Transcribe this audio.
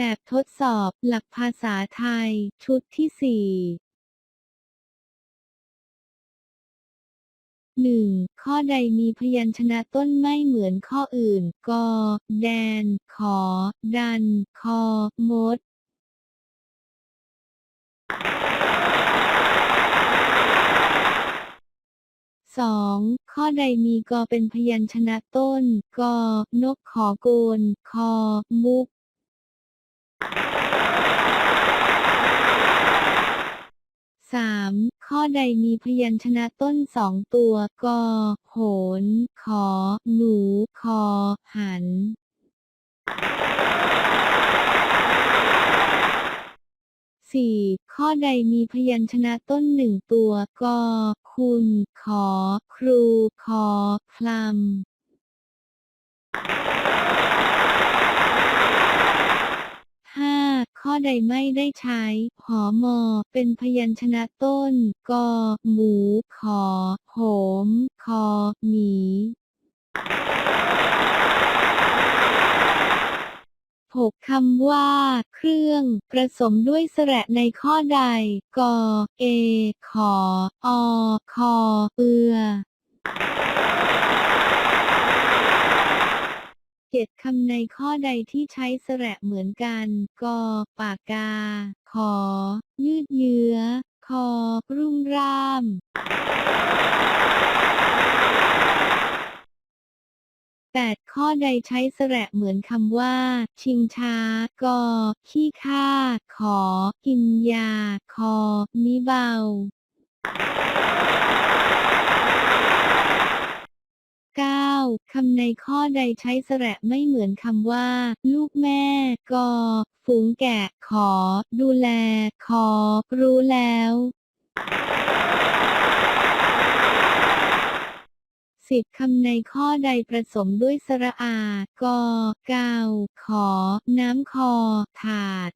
แบบทดสอบหลักภาษาไทย ชุดที่สี่หนึ่งข้อใดมีพยัญชนะต้นไม่เหมือนข้ออื่นกแดน ขอ ดัน คอ มดสองข้อใดมีกอเป็นพยัญชนะต้นกนกขอโกน คอ มุก สามข้อใดมีพยัญชนะต้นสองตัวกโหน ขอ หนู คอ หันสี่ข้อใดมีพยัญชนะต้นหนึ่งตัวกคุณ ขอ ครู คอคลำห้า ข้อใดไม่ได้ใช้ หอมอ เป็นพยัญชนะต้นกหมู ขอ โหม คอ หมีหกคำว่า เครื่องผสมด้วยสระในข้อใดกเอ ขอ อ คอ เอือ เจ็ดคำในข้อใดที่ใช้สระเหมือนกัน กอ ปากกา ขอ ยืดเยื้อ คอ รุ่มร่ามแปดข้อใดใช้สระเหมือนคำว่า ชิงช้า กอ ขี้ข้า ขอ กินยา คอ มิเบา คำในข้อใดใช้สระไม่เหมือนคำว่า ลูกแม่ กอ ฝูงแกะ ขอ ดูแลคอรู้แล้ว สิบคำในข้อใดผสมด้วยสระอากเกาขอ น้ำคอ ถาด